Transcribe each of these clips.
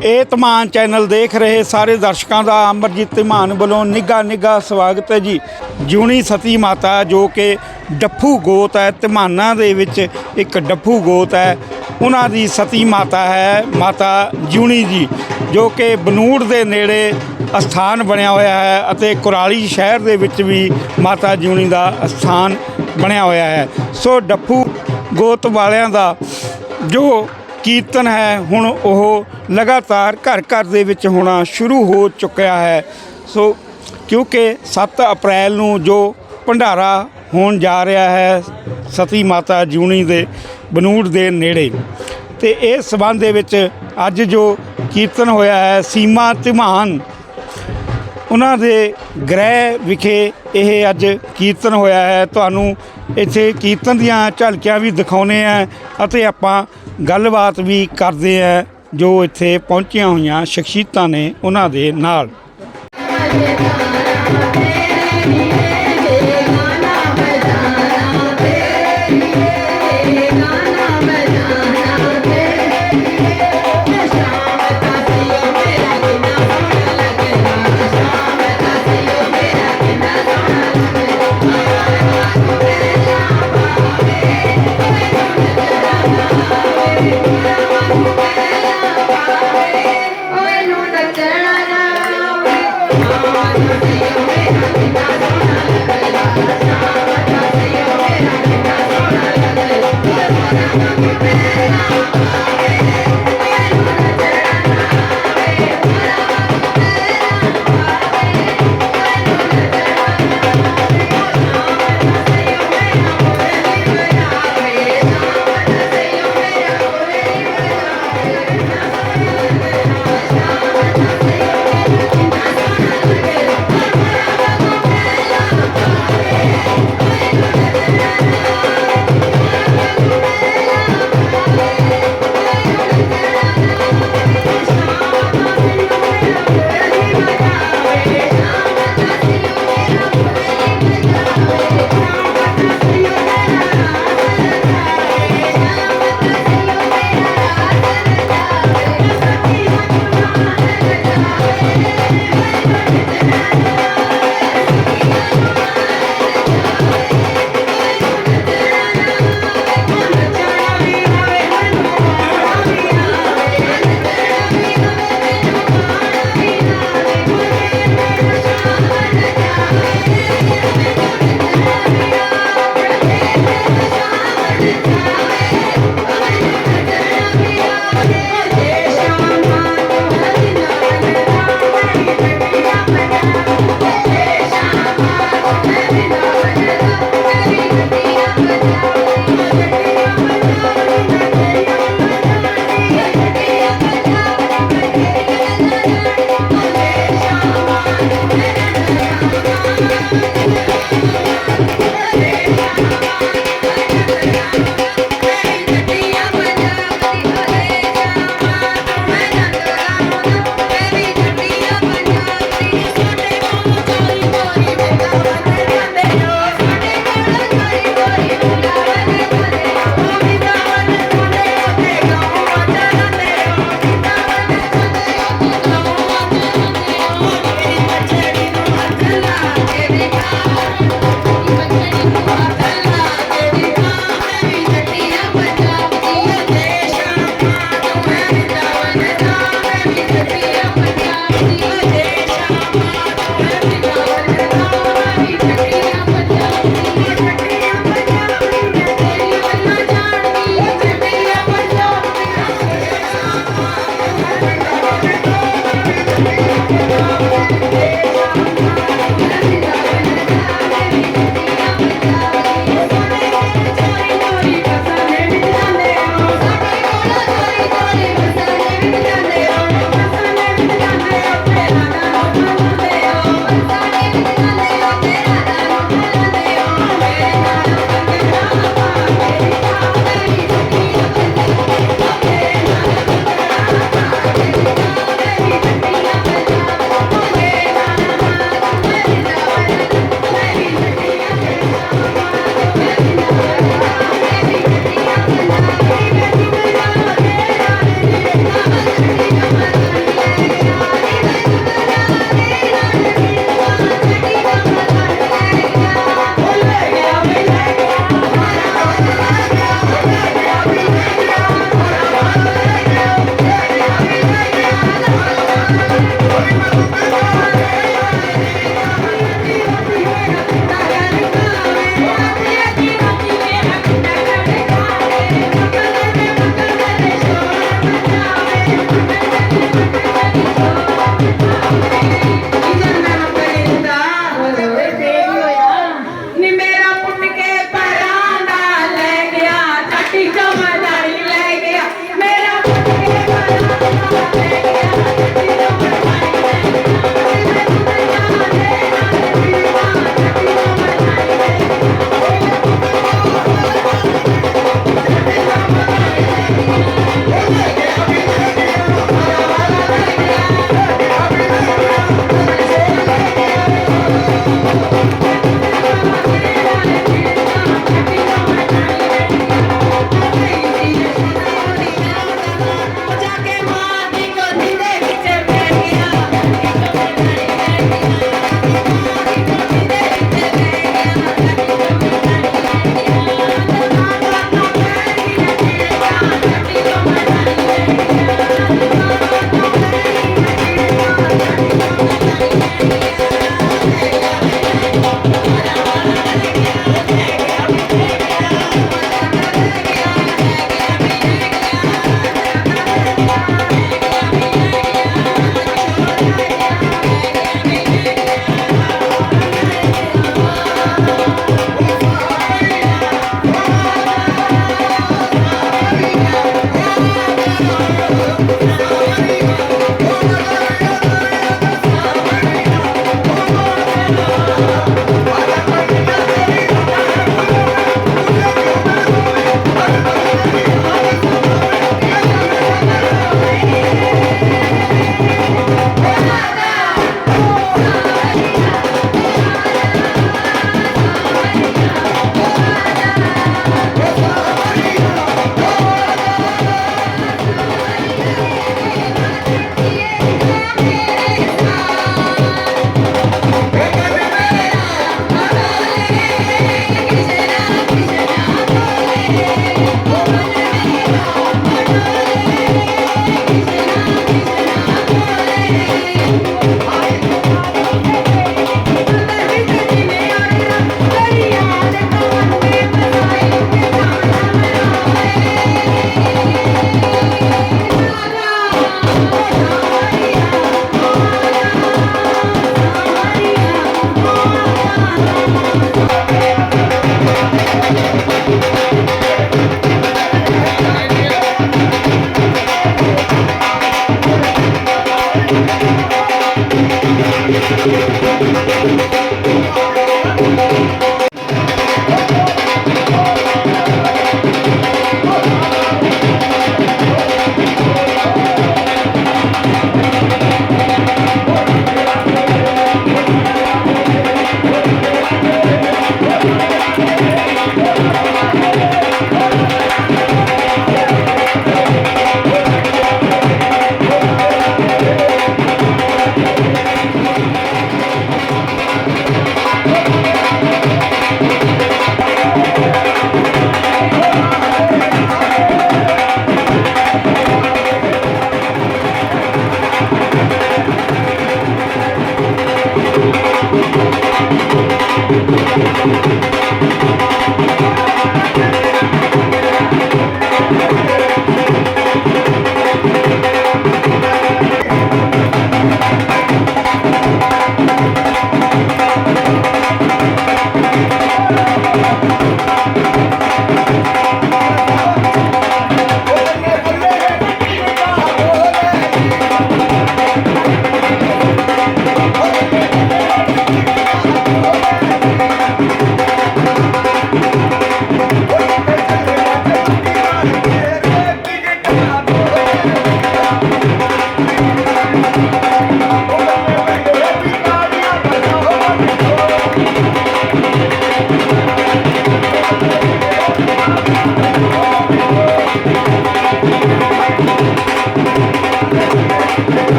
ਇਹ ਧਮਾਨ ਚੈਨਲ ਦੇਖ ਰਹੇ ਸਾਰੇ ਦਰਸ਼ਕਾਂ ਦਾ ਅਮਰਜੀਤ ਧਮਾਨ ਵੱਲੋਂ ਨਿੱਘਾ ਨਿੱਘਾ ਸਵਾਗਤ ਹੈ ਜੀ। ਜੂਣੀ ਸਤੀ ਮਾਤਾ ਜੋ ਕਿ ਡੱਫੂ ਗੋਤ ਹੈ, ਧਮਾਨਾਂ ਦੇ ਵਿੱਚ ਇੱਕ ਡੱਫੂ ਗੋਤ ਹੈ, ਉਹਨਾਂ ਦੀ ਸਤੀ ਮਾਤਾ ਹੈ, ਮਾਤਾ ਜੂਣੀ ਜੀ, ਜੋ ਕਿ ਬਨੂੜ ਦੇ ਨੇੜੇ ਅਸਥਾਨ ਬਣਿਆ ਹੋਇਆ ਹੈ ਅਤੇ ਕੁਰਾਲੀ ਸ਼ਹਿਰ ਦੇ ਵਿੱਚ ਵੀ ਮਾਤਾ ਜੂਣੀ ਦਾ ਅਸਥਾਨ ਬਣਿਆ ਹੋਇਆ ਹੈ। ਸੋ ਡੱਫੂ ਗੋਤ ਵਾਲਿਆਂ ਦਾ ਜੋ ਕੀਰਤਨ ਹੈ। ਹੁਣ ਉਹ ਲਗਾਤਾਰ ਘਰ ਘਰ ਦੇ ਵਿੱਚ ਹੋਣਾ ਸ਼ੁਰੂ ਹੋ ਚੁੱਕਿਆ ਹੈ। ਸੋ ਕਿਉਂਕਿ 7 ਅਪ੍ਰੈਲ ਨੂੰ ਜੋ ਭੰਡਾਰਾ ਹੋਣ ਜਾ ਰਿਹਾ ਹੈ, ਸਤੀ ਮਾਤਾ ਜੂਣੀ ਦੇ ਬਨੂੜ ਦੇ ਨੇੜੇ। ਤੇ ਇਸ ਸਬੰਧ ਦੇ ਵਿੱਚ ਅੱਜ ਜੋ ਕੀਰਤਨ ਹੋਇਆ ਹੈ, ਸੀਮਾ ਧਮਾਨ, ਉਹਨਾਂ ਦੇ ਗ੍ਰਹਿ ਵਿਖੇ ਇਹ ਅੱਜ ਕੀਰਤਨ ਹੋਇਆ ਹੈ। ਤੁਹਾਨੂੰ ਇੱਥੇ ਕੀਰਤਨ ਦੀਆਂ ਝਲਕੀਆਂ ਵੀ ਦਿਖਾਉਨੇ ਆ ਅਤੇ ਆਪਾਂ ਗੱਲਬਾਤ ਵੀ ਕਰਦੇ ਆ ਜੋ ਇੱਥੇ ਪਹੁੰਚੀਆਂ ਹੋਈਆਂ ਸ਼ਖਸੀਅਤਾਂ ਨੇ ਉਹਨਾਂ ਦੇ ਨਾਲ। ਓਏ ਨੂੰ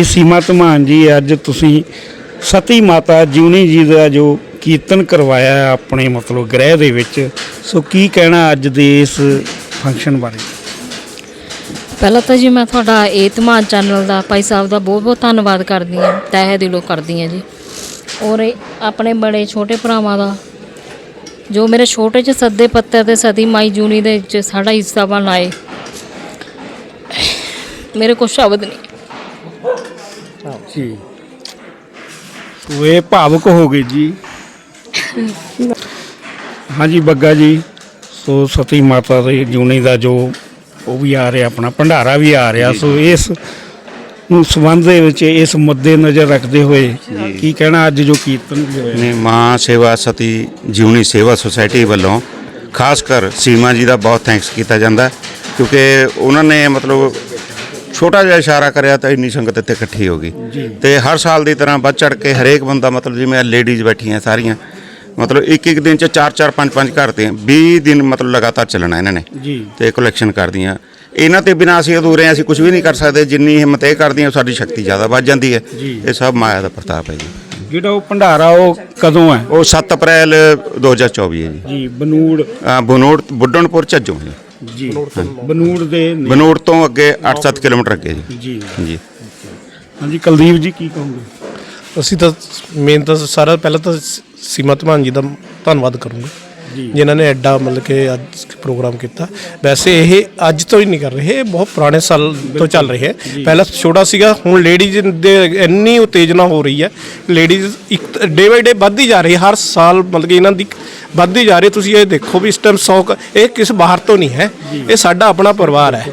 ਜੀ, ਸੀਮਾ ਧਮਾਨ ਜੀ, ਅੱਜ ਤੁਸੀਂ ਸਤੀ ਮਾਤਾ ਜਿਉਣੀ ਜੀ ਦਾ ਜੋ ਕੀਰਤਨ ਕਰਵਾਇਆ ਹੈ ਆਪਣੇ ਮਤਲਬ ਗ੍ਰਹਿ ਦੇ ਵਿੱਚ, ਸੋ ਕੀ ਕਹਿਣਾ ਅੱਜ ਦੇ ਇਸ ਫੰਕਸ਼ਨ ਬਾਰੇ? ਪਹਿਲਾਂ ਤਾਂ ਜੀ, ਮੈਂ ਤੁਹਾਡਾ ਏਤਮਾਨ ਚੈਨਲ ਦਾ ਭਾਈ ਸਾਹਿਬ ਦਾ ਬਹੁਤ ਬਹੁਤ ਧੰਨਵਾਦ ਕਰਦੀ ਹਾਂ, ਤਹਿ ਦਿਲੋਂ ਕਰਦੀ ਹਾਂ ਜੀ। ਔਰ ਇਹ ਆਪਣੇ ਬੜੇ ਛੋਟੇ ਭਰਾਵਾਂ ਦਾ, ਜੋ ਮੇਰੇ ਛੋਟੇ ਚ ਸੱਦੇ ਪੱਤਰ ਤੇ ਸਤੀ ਮਾਈ ਜੂਨੀ ਦੇ ਵਿੱਚ ਸਾਡਾ ਹਿੱਸਾ ਬਣ ਆਏ ਮੇਰੇ ਕੋਲ ਸ਼ਬਦ ਨਹੀਂ। ਜੀ। ਸੋ ਇਹ ਭਾਵੁਕ ਹੋ ਗਏ ਜੀ। ਹਾਂਜੀ ਬੱਗਾ ਜੀ ਸੋ ਸਤੀ ਮਾਤਾ ਦੇ ਜੂਨੀ ਦਾ ਜੋ ਉਹ ਵੀ ਆ ਰਿਹਾ ਆਪਣਾ ਭੰਡਾਰਾ ਵੀ ਆ ਰਿਹਾ। ਸੋ ਇਸ ਨੂੰ ਸੰਬੰਧ ਦੇ ਵਿੱਚ ਇਸ ਮੁੱਦੇ ਨਜ਼ਰ ਰੱਖਦੇ ਹੋਏ ਕੀ ਕਹਿਣਾ ਅੱਜ ਜੋ ਕੀਰਤਨ ਵੀ ਹੋਇਆ। ਨੇ ਮਾਂ ਸੇਵਾ ਸਤੀ ਜਿਉਣੀ ਸੇਵਾ ਸੁਸਾਇਟੀ ਵੱਲੋਂ ਖਾਸ ਕਰ ਸੀਮਾ ਜੀ ਦਾ ਬਹੁਤ ਥੈਂਕਸ ਕੀਤਾ ਜਾਂਦਾ ਕਿਉਂਕਿ ਉਹਨਾਂ ਨੇ ਮਤਲਬ ਛੋਟਾ ਜਿਹਾ ਇਸ਼ਾਰਾ ਕਰਿਆ ਤਾਂ ਇੰਨੀ ਸੰਗਤ ਇੱਥੇ ਇਕੱਠੀ ਹੋ ਗਈ। ਤੇ ਹਰ ਸਾਲ ਦੀ ਤਰ੍ਹਾਂ ਵੱਧ ਚੜ ਕੇ ਹਰੇਕ ਬੰਦਾ ਮਤਲਬ ਜਿਵੇਂ ਲੇਡੀਜ਼ ਬੈਠੀਆਂ ਸਾਰੀਆਂ ਮਤਲਬ ਇੱਕ ਇੱਕ ਦਿਨ ਚ ਚਾਰ ਚਾਰ ਪੰਜ ਪੰਜ ਘਰ ਤੇ 20 ਦਿਨ ਮਤਲਬ ਲਗਾਤਾਰ ਚੱਲਣਾ ਇਹਨਾਂ ਨੇ ਜੀ। ਤੇ ਕਲੈਕਸ਼ਨ ਕਰਦੀਆਂ। ਇਹਨਾਂ ਤੇ ਬਿਨਾਂ ਅਸੀਂ ਅਧੂਰੇ ਹਾਂ, ਅਸੀਂ ਕੁਝ ਵੀ ਨਹੀਂ ਕਰ ਸਕਦੇ। ਜਿੰਨੀ ਹਿੰਮਤ ਇਹ ਕਰਦੀਆਂ ਸਾਡੀ ਸ਼ਕਤੀ ਜ਼ਿਆਦਾ ਵੱਧ ਜਾਂਦੀ ਹੈ। ਇਹ ਸਭ ਮਾਇਆ ਦਾ ਪ੍ਰਤਾਪ ਹੈ ਜੀ। ਜਿਹੜਾ ਉਹ ਭੰਡਾਰਾ ਉਹ ਕਦੋਂ ਹੈ? ਉਹ 7 ਅਪ੍ਰੈਲ 2024 ਹੈ ਜੀ। ਜੀ ਬਨੂੜ। ਬਨੋੜ ਬੁੱਢਣਪੁਰ ਝੱਜੋ ਜੀ। ਜੀ। ਬਨੂੜ ਦੇ ਨੇ- ਬਨੋੜ ਤੋਂ ਅੱਗੇ 8-7 ਕਿਲੋਮੀਟਰ ਅੱਗੇ ਜੀ। ਜੀ। ਜੀ। ਹਾਂਜੀ ਕੁਲਦੀਪ ਜੀ ਕੀ ਕਹੋਗੇ? ਅਸੀਂ ਤਾਂ ਮੇਨ ਤਾਂ ਸਾਰਾ ਪਹਿਲਾਂ ਤਾਂ ਸ- ਸੀਮਾ ਧਮਾਨ ਜੀ ਦਾ ਧੰਨਵਾਦ ਕਰੂੰਗਾ। ਜੀ। ਜਿਨ੍ਹਾਂ ਨੇ ਐਡਾ ਮਤਲਬ ਕਿ ਅੱਜ ਪ੍ਰੋਗਰਾਮ ਕੀਤਾ। ਵੈਸੇ ਇਹ ਅੱਜ ਤੋਂ ਹੀ ਨਹੀਂ ਕਰ ਰਹੇ ਇਹ ਬਹੁਤ ਪੁਰਾਣੇ ਸਾਲ ਤੋਂ ਚੱਲ ਰਹੇ ਹੈ। ਪਹਿਲਾਂ ਛੋਟਾ ਸੀਗਾ ਹੁਣ ਲੇਡੀਜ਼ ਦੇ ਇੰਨੀ ਉਤੇਜਨਾ ਹੋ ਰਹੀ ਹੈ। ਲੇਡੀਜ਼ ਇੱਕ ਡੇ ਬਾਈ ਡੇ ਵੱਧਦੀ ਜਾ ਰਹੀ ਹੈ। ਹਰ ਸਾਲ ਮਤਲਬ ਕਿ ਇਹਨਾਂ ਦੀ ਵੱਧਦੀ ਜਾ ਰਹੀ ਤੁਸੀਂ ਇਹ ਦੇਖੋ ਵੀ ਇਸ ਟਾਈਮ 100 ਇਹ ਕਿਸ ਬਾਹਰ ਤੋਂ ਨਹੀਂ ਹੈ। ਇਹ ਸਾਡਾ ਆਪਣਾ ਪਰਿਵਾਰ ਹੈ।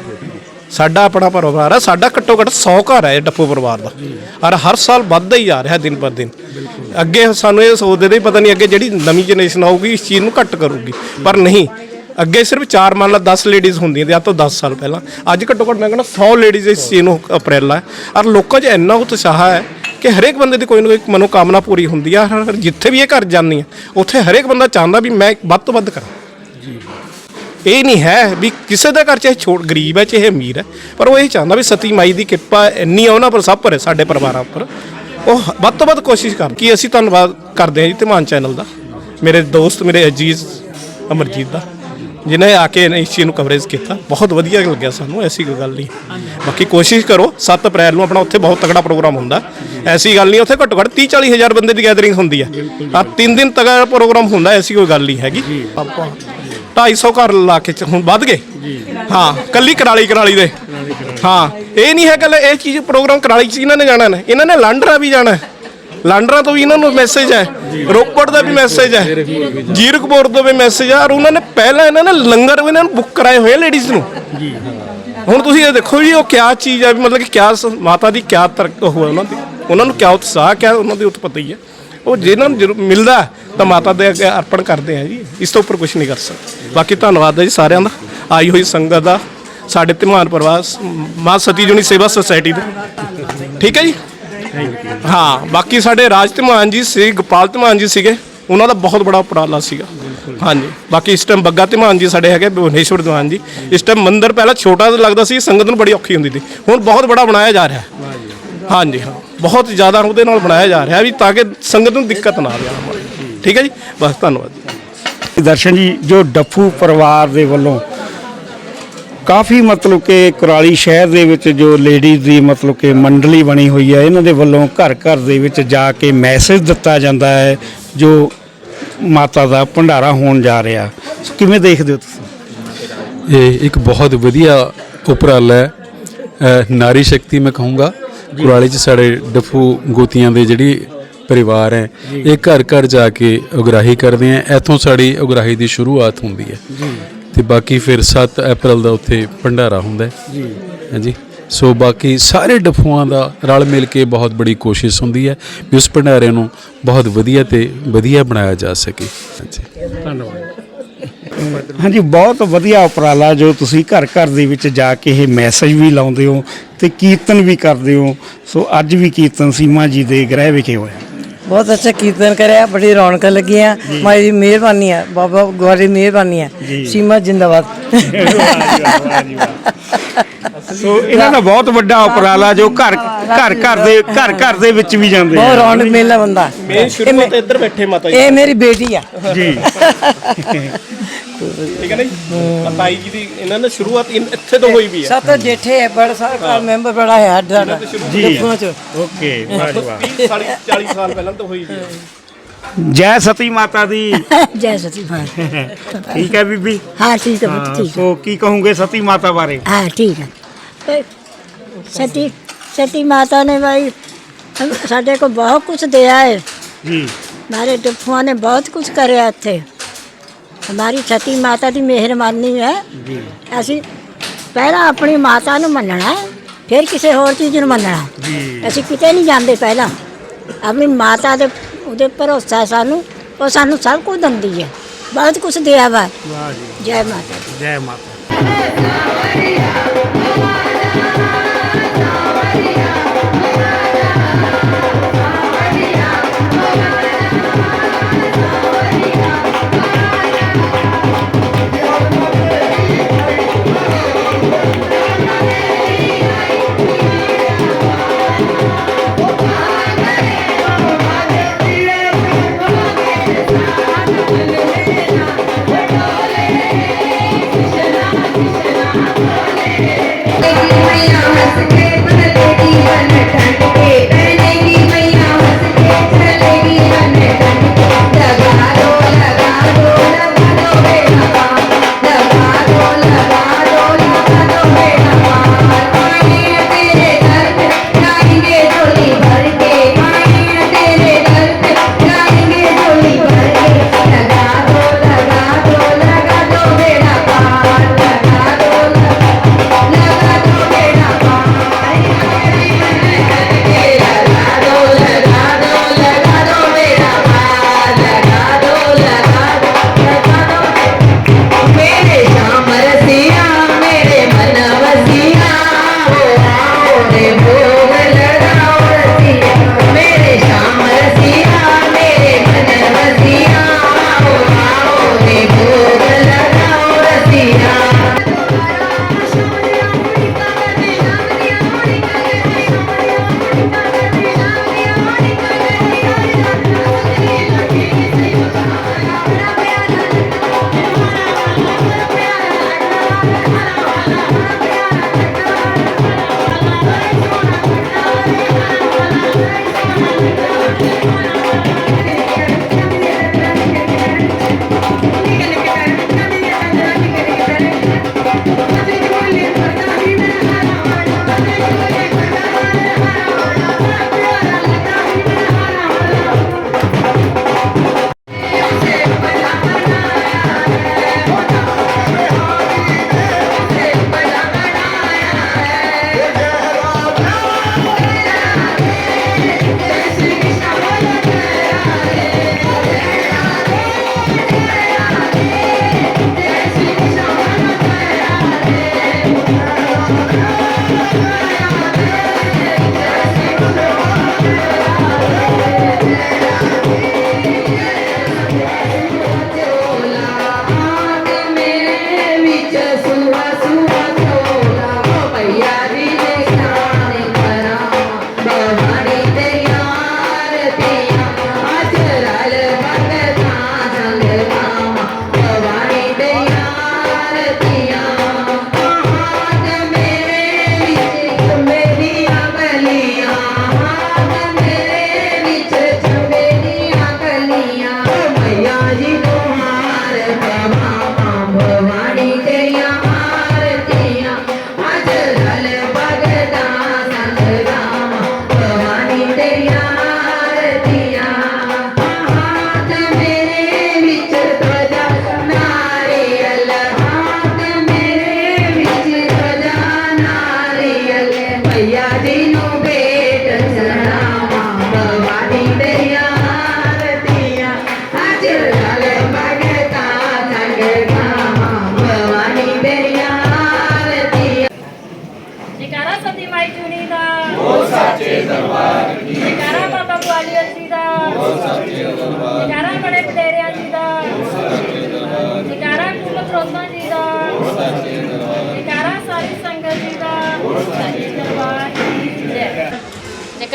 ਸਾਡਾ ਆਪਣਾ ਪਰਿਵਾਰ ਹੈ। ਸਾਡਾ ਘੱਟੋ ਘੱਟ 100 ਘਰ ਹੈ ਇਹ ਡੱਪੂ ਪਰਿਵਾਰ ਦਾ। ਔਰ ਹਰ ਸਾਲ ਵੱਧਦਾ ਹੀ ਜਾ ਰਿਹਾ ਦਿਨ ਪਰ ਦਿਨ। ਅੱਗੇ ਸਾਨੂੰ ਇਹ ਸੋਚਦੇ ਨਹੀਂ, ਪਤਾ ਨਹੀਂ ਅੱਗੇ ਜਿਹੜੀ ਨਵੀਂ ਜਨਰੇਸ਼ਨ ਆਊਗੀ ਇਸ ਚੀਜ਼ ਨੂੰ ਘੱਟ ਕਰੂਗੀ। ਪਰ ਨਹੀਂ, ਅੱਗੇ ਸਿਰਫ 4 ਮੰਨ ਲਾ 10 ਲੇਡੀਜ਼ ਹੁੰਦੀਆਂ ਤੇ ਅੱਜ ਤੋਂ 10 ਸਾਲ ਪਹਿਲਾਂ। ਅੱਜ ਘੱਟੋ ਘੱਟ ਮੈਂ ਕਹਿੰਦਾ 100 ਲੇਡੀਜ਼ ਇਸ ਚੀਜ਼ ਨੂੰ ਅਪਰੈਲਾ ਹੈ ਔਰ ਲੋਕਾਂ 'ਚ ਇੰਨਾ ਉਤਸ਼ਾਹ ਹੈ ਕਿ ਹਰੇਕ ਬੰਦੇ ਦੀ ਕੋਈ ਨਾ ਕੋਈ ਮਨੋਕਾਮਨਾ ਪੂਰੀ ਹੁੰਦੀ ਆ ਔਰ ਜਿੱਥੇ ਵੀ ਇਹ ਘਰ ਜਾਂਦੀ ਆ ਉੱਥੇ ਹਰੇਕ ਬੰਦਾ ਚਾਹੁੰਦਾ ਵੀ ਮੈਂ ਵੱਧ ਤੋਂ ਵੱਧ ਕਰਾਂ। ਇਹ ਨਹੀਂ ਹੈ ਵੀ ਕਿਸੇ ਦਾ ਘਰ ਚਾਹੇ ਛੋਟ ਗਰੀਬ ਹੈ ਚਾਹੇ ਅਮੀਰ ਹੈ ਪਰ ਉਹ ਇਹ ਚਾਹੁੰਦਾ ਵੀ ਸਤੀ ਮਾਈ ਦੀ ਕਿਰਪਾ ਇੰਨੀ ਆ ਉਹਨਾਂ ਪਰ ਸਭ ਪਰ ਹੈ ਸਾਡੇ ਪਰਿਵਾਰਾਂ ਉੱਪਰ। ਉਹ ਵੱਧ ਤੋਂ ਵੱਧ ਕੋਸ਼ਿਸ਼ ਕਰ ਕਿ ਅਸੀਂ ਧੰਨਵਾਦ ਕਰਦੇ ਹਾਂ ਜੀ ਧਮਾਨ ਚੈਨਲ ਦਾ ਮੇਰੇ ਦੋਸਤ ਮੇਰੇ ਅਜੀਜ਼ ਅਮਰਜੀਤ ਦਾ। ਜਿਨ੍ਹਾਂ ਆ ਕੇ ਇਸ ਚੀਜ਼ ਨੂੰ ਕਵਰੇਜ ਕੀਤਾ ਬਹੁਤ ਵਧੀਆ ਲੱਗਿਆ ਸਾਨੂੰ ਐਸੀ ਕੋਈ ਗੱਲ ਨਹੀਂ। ਬਾਕੀ ਕੋਸ਼ਿਸ਼ ਕਰੋ 7 ਅਪ੍ਰੈਲ ਨੂੰ ਆਪਣਾ ਉੱਥੇ ਬਹੁਤ ਤਕੜਾ ਪ੍ਰੋਗਰਾਮ ਹੁੰਦਾ। ਐਸੀ ਗੱਲ ਨਹੀਂ ਉੱਥੇ ਘੱਟੋ ਘੱਟ 30 40 ਹਜ਼ਾਰ ਬੰਦੇ ਦੀ ਗੈਦਰਿੰਗ ਹੁੰਦੀ ਹੈ ਆ ਤਿੰਨ ਦਿਨ ਤੱਕ ਪ੍ਰੋਗਰਾਮ ਹੁੰਦਾ ਐਸੀ ਕੋਈ ਗੱਲ ਨਹੀਂ ਹੈਗੀ। ਆਪਾਂ 250 ਘਰ ਲਾ ਕੇ ਹੁਣ ਵੱਧ ਗਏ? ਹਾਂ ਕੱਲੀ ਕਰਾਲੀ ਕਰਾਲੀ ਦੇ। ਹਾਂ ਇਹ ਨਹੀਂ ਹੈ ਗੱਲ ਇਹ ਚੀਜ਼ ਪ੍ਰੋਗਰਾਮ ਕਰਾਲੀ ਚ ਇਹਨਾਂ ਨੇ ਜਾਣਾ ਨੇ ਇਹਨਾਂ ਨੇ ਲਾਂਡਰਾ ਵੀ ਜਾਣਾ। ਲਾਂਡਰਾ ਤੋਂ ਵੀ ਇਹਨਾਂ ਨੂੰ ਮੈਸੇਜ ਹੈ, ਰੋਪੜ ਦਾ ਵੀ ਮੈਸੇਜ ਹੈ, ਜੀਰਕਪੁਰ ਤੋਂ ਵੀ ਮੈਸੇਜ ਹੈ, ਔਰ ਉਹਨਾਂ ਨੇ ਪਹਿਲਾਂ ਇਹਨਾਂ ਨੇ ਲੰਗਰ ਵੀ ਇਹਨਾਂ ਨੂੰ ਬੁੱਕ ਕਰਾਏ ਹੋਏ ਲੇਡੀਜ਼ ਨੂੰ। ਹੁਣ ਤੁਸੀਂ ਇਹ ਦੇਖੋ ਜੀ, ਉਹ ਕਿਆ ਚੀਜ਼ ਹੈ, ਵੀ ਮਤਲਬ ਕਿ ਕਿਆ ਮਾਤਾ ਦੀ ਕਿਆ ਤਰਕ ਉਹ ਉਹਨਾਂ ਦੀ, ਉਹਨਾਂ ਨੂੰ ਕਿਆ ਉਤਸ਼ਾਹ, ਕਿਆ ਉਹਨਾਂ ਦੀ ਉਤਪਤੀ ਹੈ। ਉਹ ਜਿਹਨਾਂ ਨੂੰ ਜ਼ਰੂਰ ਮਿਲਦਾ ਤਾਂ ਮਾਤਾ ਦੇ ਅੱਗੇ ਅਰਪਣ ਕਰਦੇ ਆ ਜੀ, ਇਸ ਤੋਂ ਉੱਪਰ ਕੁਝ ਨਹੀਂ ਕਰ ਸਕਦੇ। ਬਾਕੀ ਧੰਨਵਾਦ ਹੈ ਜੀ ਸਾਰਿਆਂ ਦਾ, ਆਈ ਹੋਈ ਸੰਗਤ ਦਾ, ਸਾਡੇ ਧਮਾਨ ਪਰਿਵਾਰ ਮਾਂ ਸਤੀ ਜੁਨੀ ਸੇਵਾ ਸੁਸਾਇਟੀ ਦੇ। ਠੀਕ ਹੈ ਜੀ? ਹਾਂ ਬਾਕੀ ਸਾਡੇ ਰਾਜ ਧਮਾਨ ਜੀ ਸੀ ਗੋਪਾਲ ਧਮਾਨ ਜੀ ਸੀਗੇ ਉਹਨਾਂ ਦਾ ਬਹੁਤ ਬੜਾ ਉਪਰਾਲਾ ਸੀਗਾ। ਹਾਂਜੀ ਬਾਕੀ ਇਸ ਟਾਈਮ ਬੱਗਾ ਧਮਾਨ ਜੀ ਸਾਡੇ ਹੈਗੇ ਭੁਵਨੇਸ਼ਵਰ ਧਮਾਨ ਜੀ। ਇਸ ਟਾਈਮ ਮੰਦਿਰ ਪਹਿਲਾਂ ਛੋਟਾ ਲੱਗਦਾ ਸੀ ਸੰਗਤ ਨੂੰ ਬੜੀ ਔਖੀ ਹੁੰਦੀ ਸੀ। ਹੁਣ ਬਹੁਤ ਬੜਾ ਬਣਾਇਆ ਜਾ ਰਿਹਾ। ਹਾਂਜੀ ਹਾਂ ਬਹੁਤ ਜ਼ਿਆਦਾ ਉਹਦੇ ਨਾਲ ਬਣਾਇਆ ਜਾ ਰਿਹਾ ਵੀ ਤਾਂ ਕਿ ਸੰਗਤ ਨੂੰ ਦਿੱਕਤ ਨਾ ਆਵੇ। ਠੀਕ ਹੈ ਜੀ? ਬਸ ਧੰਨਵਾਦ। ਜੀ ਦਰਸ਼ਨ ਜੀ ਜੋ ਡੱਫੂ ਪਰਿਵਾਰ ਦੇ ਵੱਲੋਂ ਕਾਫੀ ਮਤਲਬ ਕਿ ਕੁਰਾਲੀ ਸ਼ਹਿਰ ਦੇ ਵਿੱਚ ਜੋ ਲੇਡੀਜ਼ ਦੀ ਮਤਲਬ ਕਿ ਮੰਡਲੀ ਬਣੀ ਹੋਈ ਹੈ ਇਹਨਾਂ ਦੇ ਵੱਲੋਂ ਘਰ ਘਰ ਦੇ ਵਿੱਚ ਜਾ ਕੇ ਮੈਸੇਜ ਦਿੱਤਾ ਜਾਂਦਾ ਹੈ ਜੋ ਮਾਤਾ ਦਾ ਭੰਡਾਰਾ ਹੋਣ ਜਾ ਰਿਹਾ। ਸੋ ਕਿਵੇਂ ਦੇਖਦੇ ਹੋ ਤੁਸੀਂ? ਇਹ ਇੱਕ ਬਹੁਤ ਵਧੀਆ ਉਪਰਾਲਾ ਹੈ। ਨਾਰੀ ਸ਼ਕਤੀ ਮੈਂ ਕਹੂੰਗਾ। ਕੁਰਾਲੀ ਚ ਸਾਡੇ ਡਫੂ ਗੋਤੀਆਂ ਦੇ ਜਿਹੜੀ ਪਰਿਵਾਰ ਹੈ ਇਹ ਘਰ ਘਰ ਜਾ ਕੇ ਉਗਰਾਹੀ ਕਰਦੇ ਆ ਇੱਥੋਂ ਸਾਡੀ ਉਗਰਾਹੀ ਦੀ ਸ਼ੁਰੂਆਤ ਹੁੰਦੀ ਹੈ। ਤੇ ਬਾਕੀ ਫਿਰ 7 ਅਪ੍ਰੈਲ ਦਾ ਉੱਥੇ ਭੰਡਾਰਾ ਹੁੰਦਾ ਹੈ। ਜੀ। ਹਾਂਜੀ। ਸੋ ਬਾਕੀ ਸਾਰੇ ਡਫੂਆਂ ਦਾ ਰਲ ਮਿਲ ਕੇ ਬਹੁਤ ਬੜੀ ਕੋਸ਼ਿਸ਼ ਹੁੰਦੀ ਹੈ ਵੀ ਉਸ ਭੰਡਾਰੇ ਨੂੰ ਬਹੁਤ ਵਧੀਆ ਤੇ ਵਧੀਆ ਬਣਾਇਆ ਜਾ ਸਕੇ। ਹਾਂਜੀ। ਹਾਂਜੀ ਬਹੁਤ ਵਧੀਆ ਉਪਰਾਲਾ ਜੋ ਤੁਸੀਂ ਘਰ ਘਰ ਦੇ ਵਿੱਚ ਜਾ ਕੇ ਇਹ ਮੈਸੇਜ ਵੀ ਲਾਉਂਦੇ ਹੋ ਤੇ ਕੀਰਤਨ ਵੀ ਕਰਦੇ ਹੋ। ਸੋ ਅੱਜ ਵੀ ਕੀਰਤਨ ਸੀਮਾ ਜੀ ਦੇ ਗ੍ਰਹਿ ਵਿਖੇ ਹੋਇਆ। ਬਹੁਤ ਅੱਛਾ ਕੀਰਤਨ ਕਰਿਆ ਬੜੀ ਰੌਣਕਾਂ ਲੱਗੀਆਂ। ਮਾਈ ਦੀ ਮਿਹਰਬਾਨੀ ਹੈ ਬਾਬਾ ਗਵਾਰੀ ਦੀ ਮਿਹਰਬਾਨੀ ਹੈ ਸੀਮਾ ਜਿੰਦਾਬਾਦ। ਸੋ ਇਹਨਾਂ ਦਾ ਬਹੁਤ ਵੱਡਾ ਉਪਰਾਲਾ ਜੋ ਘਰ ਘਰ ਘਰ ਦੇ ਘਰ ਘਰ ਦੇ ਵਿੱਚ ਵੀ ਜਾਂਦੇ ਬਹੁਤ ਆ ਰੌਣਕ ਮੇਲਾ ਬੰਦਾ। ਮੇਨ ਸ਼ੁਰੂਆਤ ਇੱਧਰ ਬੈਠੇ ਮਾਤਾ ਜੀ। ਇਹ ਮੇਰੀ ਬੇਟੀ ਆ। ਜੀ। ਠੀਕ ਹੈ ਨਾ ਜੀ ਤਾਈ ਜੀ ਦੀ ਇਹਨਾਂ ਨੇ ਸ਼ੁਰੂਆਤ ਇਨ- ਇੱਥੇ ਤੋਂ ਹੋਈ ਵੀ ਹੈ ਸਤ ਜੇਠੇ ਹੈ ਬੜਾ ਸਾਰਾ ਘਰ ਮੈਂਬਰ ਬੜਾ ਹੈ ਸਾਡਾ ਜੀ ਡੱਬੂਆਂ ਚ ਓਕੇ ਵਾਹ ਜੀ ਵਾਹ 30 40 40 ਸਾਲ ਪਹਿਲਾਂ ਤੋਂ ਹੋਈ ਵੀ ਹੈ ਜੈ ਸਤੀ ਮਾਤਾ ਦੀ ਜੈ ਸਤੀ ਮਾਂ ਠੀਕ ਹੈ ਬੀਬੀ ਹਾਂ ਠੀਕ ਹੈ ਪੁੱਤ ਹਾਂ, ਠੀਕ ਹੈ ਸੋ ਕੀ ਕਹੋਗੇ ਸਤੀ ਮਾਤਾ ਬਾਰੇ ਹਾਂ ਠੀਕ ਹੈ ਤੇ ਸਤੀ ਸਤੀ ਮਾਤਾ ਨੇ ਭਾਈ ਹਮ- ਸਾਡੇ को बहुत कुछ दिया है ਜੀ हमारे डप्पुआ ने बहुत कुछ करे ਇੱਥੇ हमारी छठी माता की मेहरबानी ਹੈ। ਜੀ। ਅਸੀਂ ਪਹਿਲਾਂ ਆਪਣੀ ਮਾਤਾ ਨੂੰ ਮੰਨਣਾ ਹੈ ਫਿਰ ਕਿਸੇ ਹੋਰ ਚੀਜ਼ ਨੂੰ ਮੰਨਣਾ ਹੈ। ਜੀ। ਅਸੀਂ ਕਿਤੇ ਨਹੀਂ ਜਾਂਦੇ ਪਹਿਲਾਂ। ਆਪਣੀ ਮਾਤਾ ਦੇ ਉਹਦੇ ਭਰੋਸਾ ਸਾਨੂੰ ਉਹ ਸਾਨੂੰ ਸਭ ਕੁਝ ਦਿੰਦੀ ਹੈ। ਬਹੁਤ ਕੁਝ ਦਿਆ ਵਾ। ਵਾਹ ਜੀ। ਜੈ ਮਾਤਾ ਜੈ ਮਾਤਾ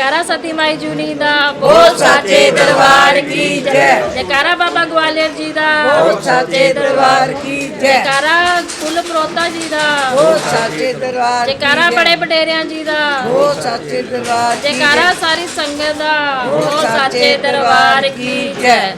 ਜੈਕਾਰਾ सती माई जूनी दा बोल साचे दरबार की जय जयकारा बाबा ग्वालियर जी दा बोल साचे दरबार की जय जयकारा ਕੁਲ ਪ੍ਰੋਤਾ ਜੀ ਦਾ। ਉਹ ਸਾਚੇ ਦਰਬਾਰ ਜੈਕਾਰਾ ਬੜੇ ਬਡੇਰਿਆਂ ਜੀ ਦਾ। ਉਹ ਸਾਚੇ ਦਰਬਾਰ ਜੈਕਾਰਾ ਸਾਰੀ ਸੰਗਤ ਦਾ। ਉਹ ਸਾਚੇ ਦਰਬਾਰ ਕੀ ਜੈ।